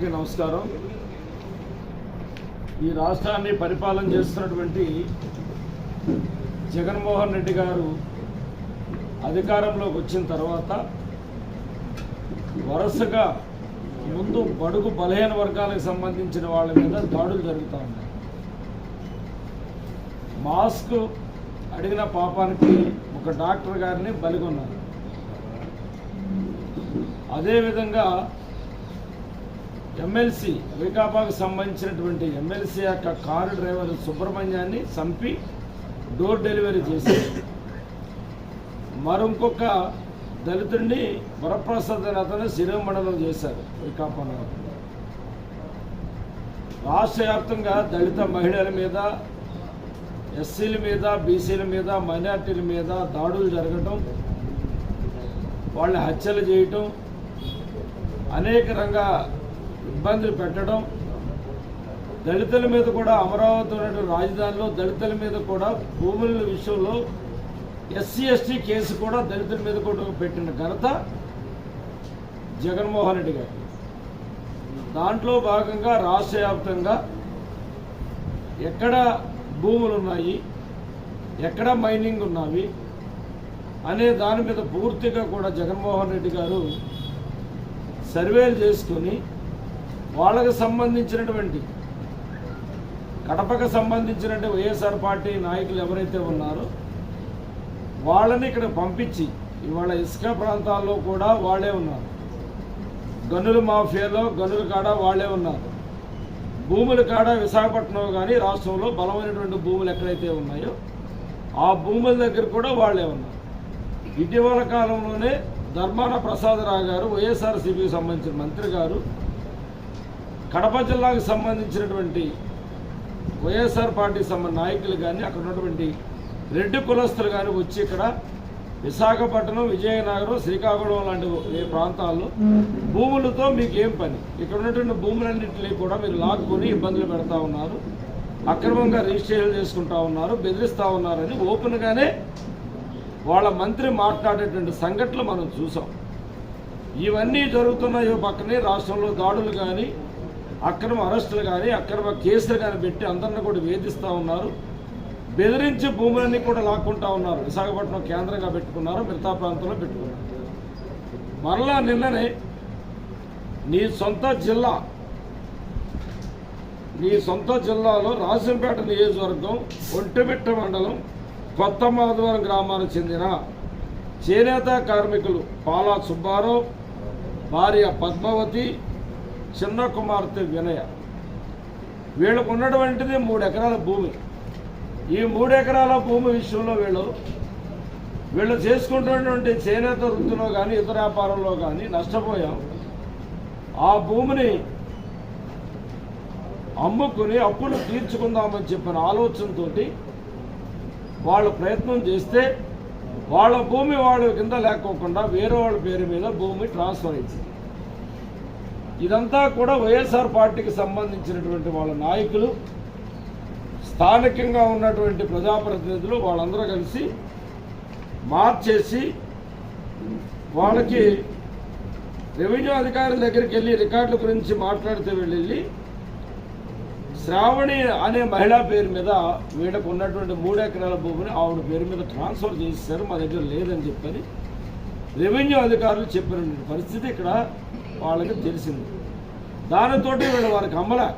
అందరికీ నమస్కారం. ఈ రాష్ట్రాన్ని పరిపాలన చేస్తున్నటువంటి జగన్మోహన్ రెడ్డి గారు అధికారంలోకి వచ్చిన తర్వాత వరుసగా ముందు బడుగు బలహీన వర్గాలకు సంబంధించిన వాళ్ళ మీద దాడులు జరుగుతూ ఉన్నాయి. మాస్క్ అడిగిన పాపానికి ఒక డాక్టర్ గారిని బలిగొన్నారు. అదేవిధంగా ఎమ్మెల్సీ వైకాపాకు సంబంధించినటువంటి ఎమ్మెల్సీ యొక్క కారు డ్రైవర్ సుబ్రహ్మణ్యాన్ని చంపి డోర్ డెలివరీ చేసి మరొక దళితుడిని వరప్రసాద్ అనే అతను శిరోమండలం చేశారు వైకాపా రాష్ట్ర వ్యాప్తంగా దళిత మహిళల మీద ఎస్సీల మీద బీసీల మీద మైనార్టీల మీద దాడులు జరగటం వాళ్ళని హత్యలు చేయటం అనేక రంగా ఇబ్బందులు పెట్టడం దళితుల మీద కూడా అమరావతి ఉన్నటువంటి రాజధానిలో దళితుల మీద కూడా భూముల విషయంలో ఎస్సీ ఎస్టీ కేసు కూడా దళితుల మీద కూడా పెట్టిన ఘనత జగన్మోహన్ రెడ్డి గారు. దాంట్లో భాగంగా రాష్ట్ర వ్యాప్తంగా ఎక్కడ భూములు ఉన్నాయి ఎక్కడ మైనింగ్ ఉన్నవి అనే దాని మీద పూర్తిగా కూడా జగన్మోహన్ రెడ్డి గారు సర్వేలు చేసుకొని వాళ్ళకు సంబంధించినటువంటి కడపకు సంబంధించినటువంటి వైఎస్ఆర్ పార్టీ నాయకులు ఎవరైతే ఉన్నారో వాళ్ళని ఇక్కడ పంపించి ఇవాళ ఇసుక ప్రాంతాల్లో కూడా వాళ్ళే ఉన్నారు. గనుల మాఫియాలో గనుల కాడ వాళ్ళే ఉన్నారు. భూముల కాడ విశాఖపట్నం కానీ రాష్ట్రంలో బలమైనటువంటి భూములు ఎక్కడైతే ఉన్నాయో ఆ భూముల దగ్గర కూడా వాళ్ళే ఉన్నారు. ఇటీవల కాలంలోనే ధర్మాన ప్రసాదరావు గారు వైఎస్ఆర్సీపీకి సంబంధించిన మంత్రి గారు కడప జిల్లాకు సంబంధించినటువంటి వైఎస్ఆర్ పార్టీ సంబంధ నాయకులు కానీ అక్కడ ఉన్నటువంటి రెడ్డి కులస్తులు కానీ వచ్చి ఇక్కడ విశాఖపట్నం విజయనగరం శ్రీకాకుళం లాంటి ఈ ప్రాంతాల్లో భూములతో మీకు ఏం పని? ఇక్కడ ఉన్నటువంటి భూములన్నింటినీ కూడా మీరు లాక్కొని ఇబ్బందులు పెడతా ఉన్నారు. అక్రమంగా రిజిస్ట్రేషన్ చేసుకుంటా ఉన్నారు బెదిరిస్తూ ఉన్నారని ఓపెన్గానే వాళ్ళ మంత్రి మాట్లాడేటువంటి సంఘటనలు మనం చూసాం. ఇవన్నీ జరుగుతున్నాయో పక్కనే రాష్ట్రంలో దాడులు కానీ అక్రమ అరెస్టులు కానీ అక్రమ కేసులు కానీ పెట్టి అందరిని కూడా వేధిస్తూ ఉన్నారు. బెదిరించి భూములన్నీ కూడా లాక్కుంటా ఉన్నారు. విశాఖపట్నం కేంద్రంగా పెట్టుకున్నారు మిగతా ప్రాంతంలో పెట్టుకున్నారు. మరలా నిన్ననే నీ సొంత జిల్లా నీ సొంత జిల్లాలో రాజంపేట నియోజకవర్గం ఒంటిమిట్ట మండలం కొత్త మాధవరం గ్రామానికి చెందిన చేనేత కార్మికులు పాలా సుబ్బారావు భార్య పద్మావతి చిన్న కుమార్తె వినయ. వీళ్ళకు ఉన్నటువంటిది మూడు ఎకరాల భూమి. ఈ మూడు ఎకరాల భూమి విషయంలో వీళ్ళు వీళ్ళు చేసుకుంటున్నటువంటి చేనేత వృత్తిలో కానీ ఇతర వ్యాపారంలో కానీ నష్టపోయాం. ఆ భూమిని అమ్ముకుని అప్పులు తీర్చుకుందామని చెప్పిన ఆలోచనతో వాళ్ళు ప్రయత్నం చేస్తే వాళ్ళ భూమి వాళ్ళ కింద లేకోకుండా వేరే వాళ్ళ పేరు మీద భూమి ట్రాన్స్ఫర్ అయింది. ఇదంతా కూడా వైఎస్ఆర్ పార్టీకి సంబంధించినటువంటి వాళ్ళ నాయకులు స్థానికంగా ఉన్నటువంటి ప్రజాప్రతినిధులు వాళ్ళందరూ కలిసి మార్చేసి వాళ్ళకి రెవెన్యూ అధికారుల దగ్గరికి వెళ్ళి రికార్డుల గురించి మాట్లాడితే వెళ్ళి శ్రావణి అనే మహిళా పేరు మీద వీళ్ళకు ఉన్నటువంటి మూడు ఎకరాల భూమిని ఆవిడ పేరు మీద ట్రాన్స్ఫర్ చేశారు మా దగ్గర లేదని చెప్పని రెవెన్యూ అధికారులు చెప్పిన పరిస్థితి ఇక్కడ వాళ్ళకి తెలిసింది. దానితోటి వీళ్ళు వారికి అమ్మలే.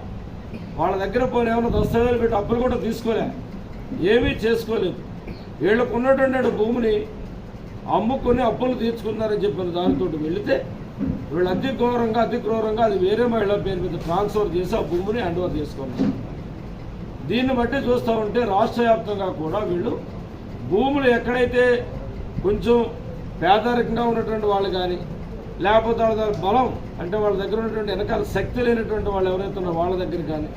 వాళ్ళ దగ్గర పోలే ఏమైనా దస్తావేలు పెట్టి అప్పులు కూడా తీసుకోలే. ఏమీ చేసుకోలేదు. వీళ్ళకు ఉన్నటువంటి భూమిని అమ్ముకొని అప్పులు తీర్చుకున్నారని చెప్పిన దానితో వెళితే వీళ్ళు అతి ఘోరంగా అతి క్రూరంగా అది వేరే మహిళ పేరు మీద ట్రాన్స్ఫర్ చేసి ఆ భూమిని హ్యాండ్ ఓవర్ చేసుకున్నారు. దీన్ని బట్టి చూస్తూ ఉంటే రాష్ట్ర వ్యాప్తంగా కూడా వీళ్ళు భూములు ఎక్కడైతే కొంచెం పేదరికంగా ఉన్నటువంటి వాళ్ళు కానీ లేకపోతే వాళ్ళ దగ్గర బలం అంటే వాళ్ళ దగ్గర ఉన్నటువంటి వెనకాల శక్తి లేనటువంటి వాళ్ళు ఎవరైతే ఉన్నారో వాళ్ళ దగ్గర కానీ.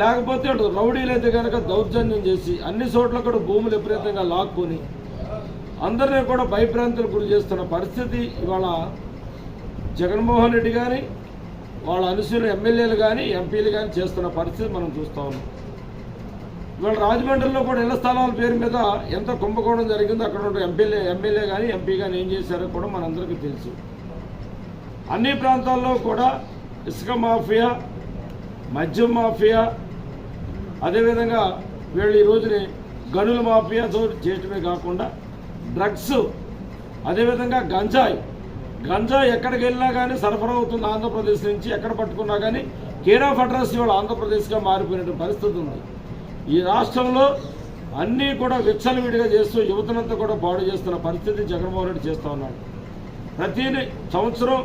లేకపోతే అటు రౌడీలు అయితే కనుక దౌర్జన్యం చేసి అన్ని చోట్ల కూడా భూములు విపరీతంగా లాక్కొని అందరినీ కూడా భయభ్రాంతులకు గురి చేస్తున్న పరిస్థితి ఇవాళ జగన్మోహన్ రెడ్డి కానీ వాళ్ళ అనుసరి ఎమ్మెల్యేలు కానీ ఎంపీలు కానీ చేస్తున్న పరిస్థితి మనం చూస్తూ ఉన్నాం. ఇవాళ రాజమండ్రిలో కూడా ఇళ్ళ స్థలాల పేరు మీద ఎంత కుంభకోణం జరిగిందో అక్కడ ఉన్న ఎమ్మెల్యే ఎమ్మెల్యే కానీ ఎంపీ కానీ ఏం చేశారో కూడా మనందరికీ తెలుసు. అన్ని ప్రాంతాల్లో కూడా ఇసుక మాఫియా మద్యం మాఫియా అదేవిధంగా వీళ్ళు ఈ రోజుని గనుల మాఫియాతో చేయటమే కాకుండా డ్రగ్స్ అదేవిధంగా గంజాయి. గంజాయి ఎక్కడికి వెళ్ళినా కానీ సరఫరా అవుతుంది ఆంధ్రప్రదేశ్ నుంచి ఎక్కడ పట్టుకున్నా కానీ కేర్ ఫడ్రస్ అడ్రస్ ఇవాళ ఆంధ్రప్రదేశ్గా మారిపోయిన పరిస్థితి ఉంది. ఈ రాష్ట్రంలో అన్నీ కూడా విచ్చలవిడిగా చేస్తూ యువతనంతా కూడా పాడు చేస్తున్న పరిస్థితి జగన్మోహన్ రెడ్డి చేస్తూ ఉన్నాడు. ప్రతి సంవత్సరం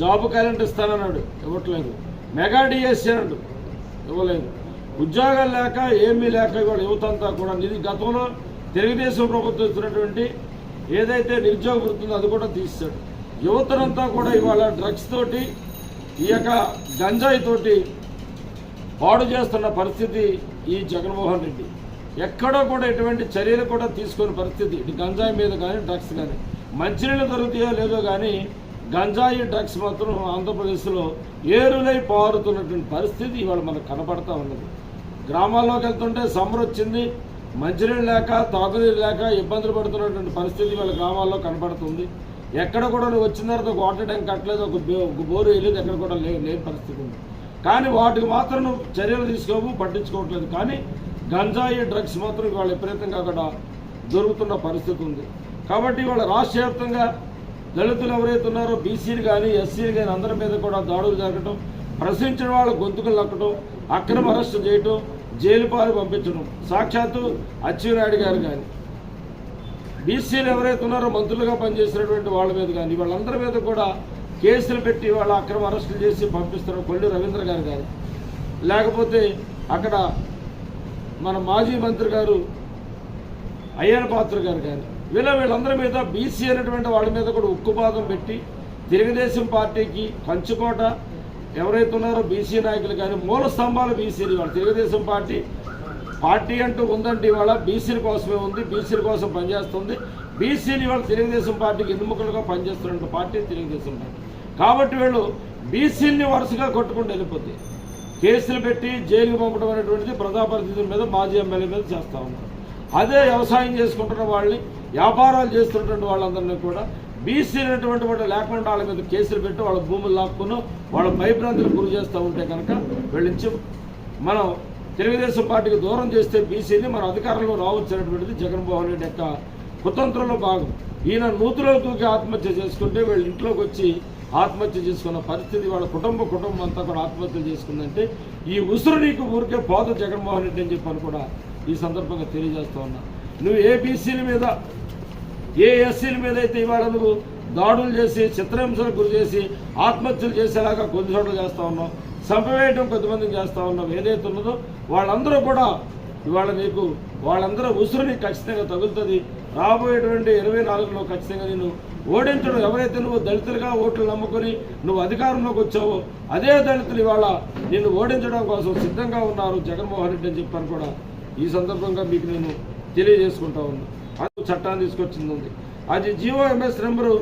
జాబ్ క్యాలెండర్ ఇస్తానన్నాడు. ఇవ్వట్లేదు. మెగా డిఎస్సీ అన్నాడు. ఇవ్వలేదు. ఉద్యోగాలు లేక ఏమీ లేక ఇవాళ యువత అంతా కూడా ఇది గతంలో తెలుగుదేశం ప్రభుత్వం ఇచ్చినటువంటి ఏదైతే నిరుద్యోగ వృత్తుందో అది కూడా తీస్తాడు యువతనంతా కూడా ఇవాళ డ్రగ్స్ తోటి ఈ యొక్క గంజాయి తోటి పాడు చేస్తున్న పరిస్థితి ఈ జగన్మోహన్ రెడ్డి. ఎక్కడో కూడా ఎటువంటి చర్యలు కూడా తీసుకునే పరిస్థితి. ఇటు గంజాయి మీద కానీ డ్రగ్స్ కానీ. మంచినీళ్ళు దొరుకుతాయో లేదో కానీ గంజాయి డ్రగ్స్ మాత్రం ఆంధ్రప్రదేశ్లో ఏరులై పారుతున్నటువంటి పరిస్థితి ఇవాళ మనకు కనపడతా ఉన్నది. గ్రామాల్లోకి వెళ్తుంటే సమ్మర్ వచ్చింది మంచినీళ్ళు లేక తాగునీరు లేక ఇబ్బందులు పడుతున్నటువంటి పరిస్థితి వాళ్ళ గ్రామాల్లో కనపడుతుంది. ఎక్కడ కూడా నువ్వు వచ్చిన తర్వాత ఒక వాటర్ ట్యాంక్ కట్టలేదు ఒక ఒక బోరు వేయలేదు ఎక్కడ కూడా లే లేని పరిస్థితి ఉంది. కానీ వాటికి మాత్రం నువ్వు చర్యలు తీసుకోవు పట్టించుకోవట్లేదు. కానీ గంజాయి డ్రగ్స్ మాత్రం ఇవాళ విపరీతంగా అక్కడ దొరుకుతున్న పరిస్థితి ఉంది. కాబట్టి ఇవాళ రాష్ట్ర వ్యాప్తంగా దళితులు ఎవరైతే ఉన్నారో బీసీలు కానీ ఎస్సీలు కానీ అందరి మీద కూడా దాడులు జరగటం ప్రశ్నించిన వాళ్ళ గొంతుకులు నక్కటం అక్రమ అరెస్టు చేయటం జైలు పాలు పంపించడం సాక్షాత్తు అచ్చెన్నాయుడు గారు కానీ బీసీలు ఎవరైతే ఉన్నారో మంత్రులుగా పనిచేసినటువంటి వాళ్ళ మీద కానీ వాళ్ళందరి మీద కూడా కేసులు పెట్టి వాళ్ళ అక్రమ అరెస్టులు చేసి పంపిస్తున్నారు కొల్లి రవీంద్ర గారు కానీ లేకపోతే అక్కడ మన మాజీ మంత్రి గారు అయ్యన పాత్ర గారు కానీ వీళ్ళ వీళ్ళందరి మీద బీసీ అనేటువంటి వాళ్ళ మీద కూడా ఉక్కుపాదం పెట్టి తెలుగుదేశం పార్టీకి కంచుకోట ఎవరైతే ఉన్నారో బీసీ నాయకులు కానీ మూల స్తంభాలు బీసీలు ఇవాళ తెలుగుదేశం పార్టీ. పార్టీ అంటూ ఉందంటే ఇవాళ బీసీల కోసమే ఉంది బీసీల కోసం పనిచేస్తుంది. బీసీలు ఇవాళ తెలుగుదేశం పార్టీకి ఎన్నుముకలుగా పనిచేస్తున్న పార్టీ తెలుగుదేశం పార్టీ. కాబట్టి వీళ్ళు బీసీల్ని వరుసగా కొట్టుకుంటూ వెళ్ళిపోతే కేసులు పెట్టి జైలుకు పంపడం అనేటువంటిది ప్రజాప్రతినిధుల మీద మాజీ ఎమ్మెల్యే మీద చేస్తూ ఉన్నారు. అదే వ్యవసాయం చేసుకుంటున్న వాళ్ళని వ్యాపారాలు చేస్తున్నటువంటి వాళ్ళందరినీ కూడా బీసీ అనేటువంటి వాళ్ళు లేకుండా వాళ్ళ మీద కేసులు పెట్టి వాళ్ళ భూములు లాక్కును వాళ్ళ భయభ్రాంతులు గురి చేస్తూ ఉంటే కనుక వెళ్ళించి. మనం తెలుగుదేశం పార్టీకి దూరం చేస్తే బీసీని మన అధికారంలో రావచ్చు అనేటువంటిది జగన్మోహన్ రెడ్డి యొక్క కుతంత్రంలో భాగం. ఈయన నూతులో తూకి ఆత్మహత్య చేసుకుంటే వీళ్ళ ఇంట్లోకి వచ్చి ఆత్మహత్య చేసుకున్న పరిస్థితి వాళ్ళ కుటుంబ కుటుంబం అంతా కూడా ఆత్మహత్య చేసుకుందంటే ఈ ఉసురు నీకు ఊరికే పోదు జగన్మోహన్ రెడ్డి అని చెప్పని కూడా ఈ సందర్భంగా తెలియజేస్తా ఉన్నా. నువ్వు ఏ బీసీల మీద ఏ ఎస్సీల మీద అయితే ఇవాళ నువ్వు దాడులు చేసి చిత్రహింసలకు గురి చేసి ఆత్మహత్యలు చేసేలాగా కొద్ది చోట్ల చేస్తూ ఉన్నావు. చంపవేయటం కొంతమందిని చేస్తూ ఉన్నావు. ఏదైతే ఉన్నదో వాళ్ళందరూ కూడా ఇవాళ నీకు వాళ్ళందరూ ఉసురుని ఖచ్చితంగా తగులుతుంది. రాబోయేటువంటి ఇరవై నాలుగులో ఖచ్చితంగా నేను ఓడించడం. ఎవరైతే నువ్వు దళితులుగా ఓట్లు నమ్ముకొని నువ్వు అధికారంలోకి వచ్చావో అదే దళితులు ఇవాళ నిన్ను ఓడించడం కోసం సిద్ధంగా ఉన్నారు జగన్మోహన్ రెడ్డి అని చెప్పాను కూడా. ఈ సందర్భంగా మీకు నేను తెలియజేసుకుంటా ఉన్నా. అది చట్టాన్ని తీసుకొచ్చింది ఉంది అది జియో ఎంఎస్ నెంబరు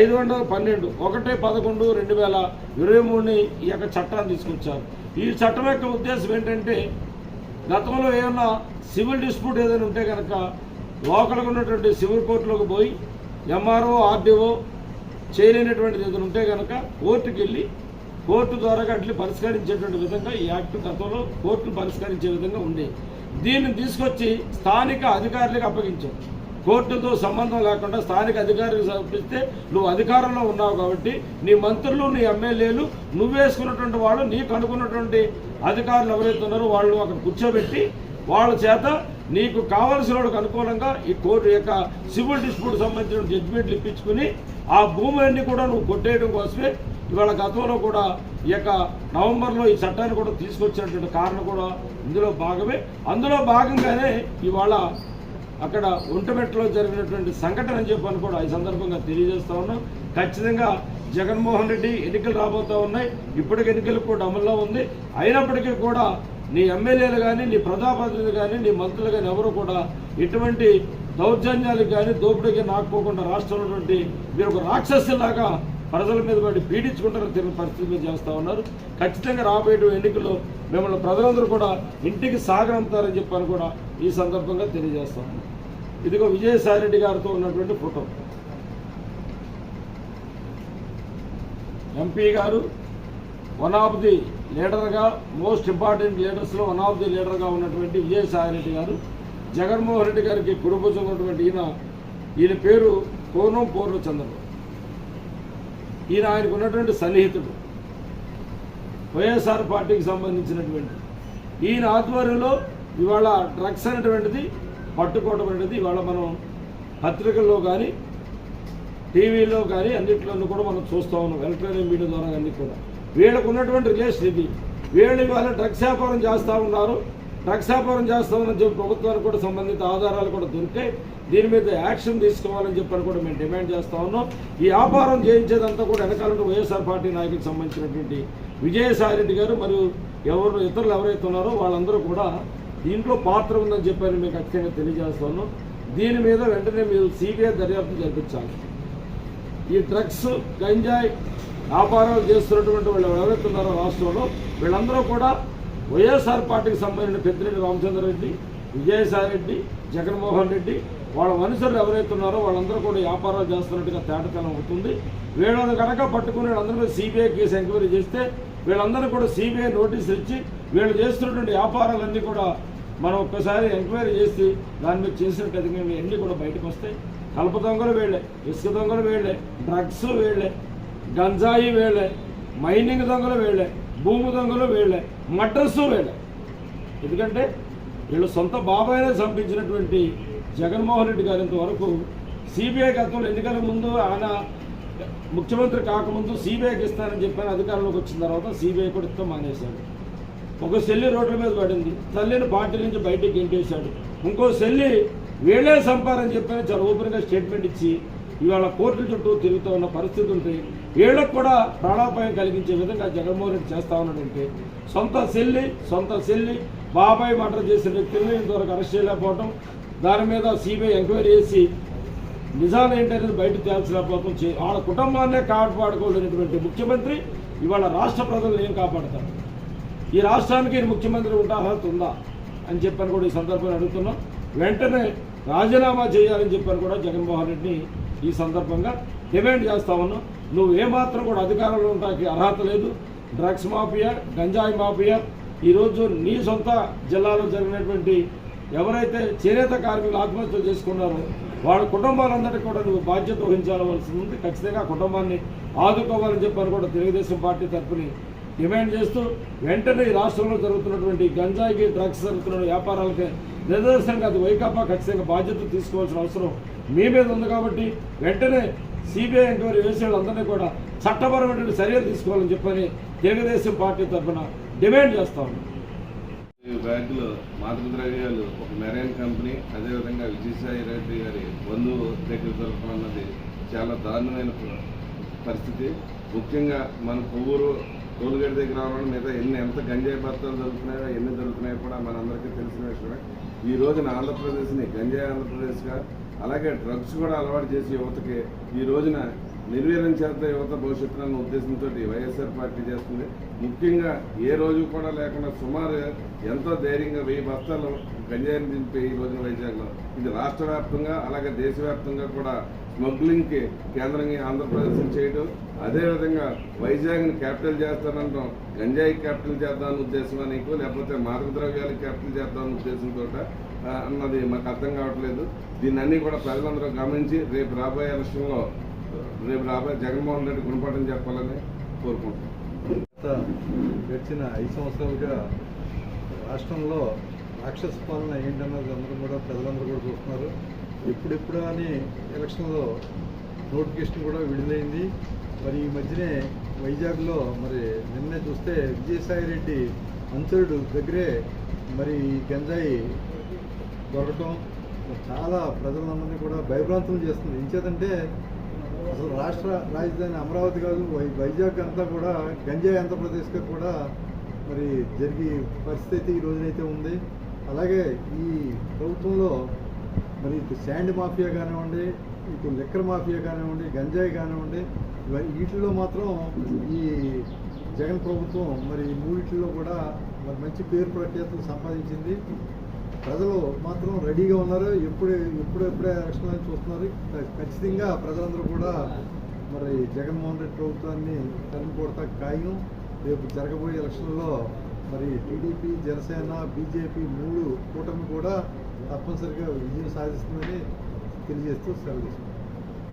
ఐదు వందల పన్నెండు ఒకటి పదకొండు రెండు వేల ఇరవై మూడుని ఈ యొక్క చట్టాన్ని తీసుకొచ్చారు. ఈ చట్టం యొక్క ఉద్దేశం ఏంటంటే గతంలో ఏమన్నా సివిల్ డిస్ప్యూట్ ఏదైనా ఉంటే కనుక లోకల్గా ఉన్నటువంటి సివిల్ కోర్టులోకి పోయి ఎంఆర్ఓ ఆర్డీఓ చేయలేనటువంటిది ఏదైనా ఉంటే కనుక కోర్టుకి వెళ్ళి కోర్టు ద్వారా అట్లా పరిష్కరించేటువంటి విధంగా ఈ యాక్ట్ గతంలో కోర్టును పరిష్కరించే విధంగా ఉండేది దీన్ని తీసుకొచ్చి స్థానిక అధికారులకు అప్పగించారు కోర్టుతో సంబంధం లేకుండా స్థానిక అధికారులకు సమర్పిస్తే నువ్వు అధికారంలో ఉన్నావు కాబట్టి నీ మంత్రులు నీ ఎమ్మెల్యేలు నువ్వేసుకున్నటువంటి వాళ్ళు నీకు అనుకున్నటువంటి అధికారులు ఎవరైతే ఉన్నారో వాళ్ళు అక్కడ కూర్చోబెట్టి వాళ్ళ చేత నీకు కావలసిన వాళ్ళకి అనుకూలంగా ఈ కోర్టు యొక్క సివిల్ డిస్ప్యూట్ సంబంధించిన జడ్జిమెంట్లు ఇప్పించుకుని ఆ భూములన్నీ కూడా నువ్వు కొట్టేయడం కోసమే ఇవాళ గతంలో కూడా ఈ యొక్క నవంబర్లో ఈ చట్టాన్ని కూడా తీసుకొచ్చినటువంటి కారణం కూడా ఇందులో భాగమే. అందులో భాగంగానే ఇవాళ అక్కడ ఒంటమెట్లో జరిగినటువంటి సంఘటన అని చెప్పని కూడా ఈ సందర్భంగా తెలియజేస్తా ఉన్నాం. ఖచ్చితంగా జగన్మోహన్ రెడ్డి ఎన్నికలు రాబోతా ఉన్నాయి. ఇప్పటికి ఎన్నికలు కూడా అమల్లో ఉంది. అయినప్పటికీ కూడా నీ ఎమ్మెల్యేలు కానీ నీ ప్రజాప్రతినిధులు కానీ నీ మంత్రులు కానీ ఎవరు కూడా ఎటువంటి దౌర్జన్యాలకు కానీ దోపిడీకి నాకపోకుండా రాష్ట్రంలో మీరు ఒక రాక్షసులాగా ప్రజల మీద వాటి పీడించుకుంటారు తిరిగి పరిస్థితి మీద చేస్తూ ఉన్నారు. ఖచ్చితంగా రాబోయే ఎన్నికల్లో మిమ్మల్ని ప్రజలందరూ కూడా ఇంటికి సాగనంతారని చెప్పని కూడా ఈ సందర్భంగా తెలియజేస్తా ఇదిగో విజయసాయి రెడ్డి గారితో ఉన్నటువంటి ఫోటో. ఎంపీ గారు వన్ ఆఫ్ ది లీడర్గా మోస్ట్ ఇంపార్టెంట్ లీడర్స్లో వన్ ఆఫ్ ది లీడర్గా ఉన్నటువంటి విజయసాయి రెడ్డి గారు జగన్మోహన్ రెడ్డి గారికి కుటుంబం ఉన్నటువంటి ఈయన. ఈయన పేరు కోనం పూర్ణచంద్రుడు ఈయన ఆయనకు ఉన్నటువంటి సన్నిహితుడు. వైఎస్ఆర్ పార్టీకి సంబంధించినటువంటి. ఈయన ఆధ్వర్యంలో ఇవాళ డ్రగ్స్ అనేటువంటిది పట్టుకోవడం అనేది ఇవాళ మనం పత్రికల్లో కానీ టీవీలో కానీ అన్నింటిలోనూ కూడా మనం చూస్తూ ఉన్నాం. ఎలక్ట్రానిక్ మీడియా ద్వారా అన్ని కూడా. వీళ్ళకు ఉన్నటువంటి రిలేషన్ ఇది. వీళ్ళు ఇవాళ డ్రగ్స్ వ్యాపారం చేస్తూ ఉన్నారు. డ్రగ్స్ వ్యాపారం చేస్తామని చెప్పి ప్రభుత్వానికి కూడా సంబంధిత ఆధారాలు కూడా దొరికాయి. దీని మీద యాక్షన్ తీసుకోవాలని చెప్పని కూడా మేము డిమాండ్ చేస్తా ఉన్నాం. ఈ వ్యాపారం చేయించేదంతా కూడా వెనకాలంటే వైఎస్ఆర్ పార్టీ నాయకులకు సంబంధించినటువంటి విజయసాయి రెడ్డి గారు మరియు ఎవరు ఇతరులు ఎవరైతే ఉన్నారో వాళ్ళందరూ కూడా దీంట్లో పాత్ర ఉందని చెప్పని మేము ఖచ్చితంగా తెలియజేస్తా ఉన్నాం. దీని మీద వెంటనే మీరు సిబిఐ దర్యాప్తు జరిపించాలి. ఈ డ్రగ్స్ గంజాయి వ్యాపారాలు చేస్తున్నటువంటి వాళ్ళు ఎవరైతే ఉన్నారో రాష్ట్రంలో వీళ్ళందరూ కూడా వైఎస్ఆర్ పార్టీకి సంబంధించిన పెద్దిరెడ్డి రామచంద్రరెడ్డి విజయసాయి రెడ్డి జగన్మోహన్ రెడ్డి వాళ్ళ మనుషులు ఎవరైతే ఉన్నారో వాళ్ళందరూ కూడా వ్యాపారాలు చేస్తున్నట్టుగా తేటతనం అవుతుంది. వీళ్ళని కనుక పట్టుకుని వీళ్ళందరూ సిబిఐ కేసు ఎంక్వైరీ చేస్తే వీళ్ళందరూ కూడా సిబిఐ నోటీసులు ఇచ్చి వీళ్ళు చేస్తున్నటువంటి వ్యాపారాలన్నీ కూడా మనం ఒక్కసారి ఎంక్వైరీ చేసి దాని మీద చేసినట్టు అన్నీ కూడా బయటకు వస్తాయి. కలప దొంగలు వేళ్ళే ఇసుక దొంగలు వేళ్ళే డ్రగ్స్ వేళ్ళే గంజాయి వేళ్ళే మైనింగ్ దొంగలు వేళ్ళే భూమి దొంగలు వేళ్ళే మడ్రస్ వేళ్ళే. ఎందుకంటే వీళ్ళు సొంత బాబాయ్నే చంపించినటువంటి జగన్మోహన్ రెడ్డి గారి ఇంతవరకు సిబిఐ గతంలో ఎన్నికల ముందు ఆయన ముఖ్యమంత్రి కాకముందు సిబిఐకి ఇస్తానని చెప్పాను అధికారంలోకి వచ్చిన తర్వాత సిబిఐ కూడా ఇస్తాం మానేశాడు. ఒక సెల్లి రోడ్ల మీద పడింది తల్లిని పార్టీ నుంచి బయటకు ఎంటేశాడు. ఇంకో సెల్లి వీళ్ళే సంపారని చెప్పని చాలా ఓపెన్గా స్టేట్మెంట్ ఇచ్చి ఇవాళ కోర్టుల చుట్టూ తిరుగుతూ ఉన్న పరిస్థితి ఉంటే వీళ్ళకు కూడా ప్రాణాపాయం కలిగించే విధంగా జగన్మోహన్ రెడ్డి చేస్తా ఉన్నాడంటే సొంత సెల్లి సొంత సెల్లి బాబాయ్ మర్డర్ చేసిన వ్యక్తుల్ని ఇంతవరకు అరెస్ట్ చేయలేకపోవడం దాని మీద సిబిఐ ఎంక్వైరీ చేసి నిజాలు ఏంటనేది బయట తేల్చలేకపోవడం చే వాళ్ళ కుటుంబాన్నే కాపాడుకోలేనటువంటి ముఖ్యమంత్రి ఇవాళ రాష్ట్ర ప్రజలను ఏం కాపాడతారు? ఈ రాష్ట్రానికి ముఖ్యమంత్రి ఉంటే అర్హత ఉందా అని చెప్పని కూడా ఈ సందర్భంగా అడుగుతున్నాం. వెంటనే రాజీనామా చేయాలని చెప్పని కూడా జగన్మోహన్ రెడ్డిని ఈ సందర్భంగా డిమాండ్ చేస్తా ఉన్నాం. నువ్వు ఏమాత్రం కూడా అధికారంలో ఉండడానికి అర్హత లేదు. డ్రగ్స్ మాఫియా గంజాయి మాఫియా ఈరోజు నీ సొంత జిల్లాలో జరిగినటువంటి ఎవరైతే చేనేత కార్మికులు ఆత్మహత్యలు చేసుకున్నారో వాళ్ళ కుటుంబాలందరికీ కూడా నువ్వు బాధ్యత వహించాల్సి ఉంది ఖచ్చితంగా కుటుంబాన్ని ఆదుకోవాలని చెప్పని కూడా తెలుగుదేశం పార్టీ తరఫుని డిమాండ్ చేస్తూ వెంటనే ఈ రాష్ట్రంలో జరుగుతున్నటువంటి గంజాయికి డ్రగ్స్ జరుగుతున్న వ్యాపారాలకి నిదర్శనంగా అది వైకాపా ఖచ్చితంగా బాధ్యత తీసుకోవాల్సిన అవసరం మీ మీద ఉంది కాబట్టి వెంటనే సిబిఐ ఎంక్వైరీ వేసే వాళ్ళందరినీ కూడా చట్టపరమైనటువంటి చర్యలు తీసుకోవాలని చెప్పని తెలుగుదేశం పార్టీ తరఫున డిమాండ్ చేస్తా ఉన్నాం. బ్యాగ్లో మాదక ద్రవ్యాలు ఒక మెరైన్ కంపెనీ అదేవిధంగా విజయసాయి రెడ్డి గారి బంధువు దగ్గర దొరకడం అన్నది చాలా దారుణమైన పరిస్థితి. ముఖ్యంగా మన కొవ్వూరు టోల్గేట్ దగ్గర రావడం మీద ఎన్ని ఎంత గంజాయి భర్తలు దొరుకుతున్నాయో ఎన్ని దొరుకుతున్నాయో కూడా మనందరికీ తెలిసిన విషయమే. ఈ రోజున ఆంధ్రప్రదేశ్ని గంజాయి ఆంధ్రప్రదేశ్గా అలాగే డ్రగ్స్ కూడా అలవాటు చేసి యువతకి ఈ రోజున నిర్వీర్యం చేత యువత భవిష్యత్తున్న ఉద్దేశంతో వైఎస్ఆర్ పార్టీ చేస్తుంది. ముఖ్యంగా ఏ రోజు కూడా లేకుండా సుమారు ఎంతో ధైర్యంగా వెయ్యి బస్తాలు గంజాయిని దింపి ఈ రోజున వైజాగ్లో. ఇది రాష్ట్ర వ్యాప్తంగా అలాగే దేశవ్యాప్తంగా కూడా స్మగ్లింగ్కి కేంద్రంగా ఆంధ్రప్రదేశ్ చేయడం. అదేవిధంగా వైజాగ్ని క్యాపిటల్ చేస్తానంటాం గంజాయి క్యాపిటల్ చేద్దామని ఉద్దేశమా నీకు? లేకపోతే మాదక ద్రవ్యాలు క్యాపిటల్ చేద్దామని ఉద్దేశంతో అన్నది మాకు అర్థం కావట్లేదు. దీన్ని అన్ని కూడా ప్రజలందరూ గమనించి రేపు రాబోయే ఎలక్షన్లో రేపు రాబోయే జగన్మోహన్ రెడ్డి గుణపాఠం చెప్పాలని కోరుకుంటున్నాం. గడిచిన ఐదు సంవత్సరాలుగా రాష్ట్రంలో రాక్షస పాలన ఏంటన్నది అందరూ కూడా ప్రజలందరూ కూడా చూస్తున్నారు. ఎప్పుడెప్పుడు అని ఎలక్షన్లో నోటిఫికేషన్ కూడా విడుదలైంది. మరి ఈ మధ్యనే వైజాగ్లో మరి నిన్నే చూస్తే విజయసాయి రెడ్డి అంచరుడు దగ్గరే మరి ఈ గంజాయి దొరకటం చాలా ప్రజలందరినీ కూడా భయభ్రాంతులు చేస్తుంది. ఇంచేదంటే అసలు రాష్ట్ర రాజధాని అమరావతి కాదు వై వైజాగ్ అంతా కూడా గంజాయి ఆంధ్రప్రదేశ్గా కూడా మరి జరిగే పరిస్థితి అయితే ఈ రోజునైతే ఉంది. అలాగే ఈ ప్రభుత్వంలో మరి ఇటు శాండ్ మాఫియా కానివ్వండి ఇటు లిక్కర్ మాఫియా కానివ్వండి గంజాయి కానివ్వండి వీటిల్లో మాత్రం ఈ జగన్ ప్రభుత్వం మరి ఈ మూడిట్లో కూడా మరి మంచి పేరు ప్రఖ్యాతులు సంపాదించింది. ప్రజలు మాత్రం రెడీగా ఉన్నారు. ఎప్పుడు ఎప్పుడు ఎప్పుడే ఎలక్షన్ అని చూస్తున్నారు. ఖచ్చితంగా ప్రజలందరూ కూడా మరి జగన్మోహన్ రెడ్డి ప్రభుత్వాన్ని తరిమి కొడతా ఖాయం. రేపు జరగబోయే ఎలక్షన్లో మరి టీడీపీ జనసేన బీజేపీ మూడు కూటమి కూడా తప్పనిసరిగా విజయం సాధిస్తుందని తెలియజేస్తూ సెలవు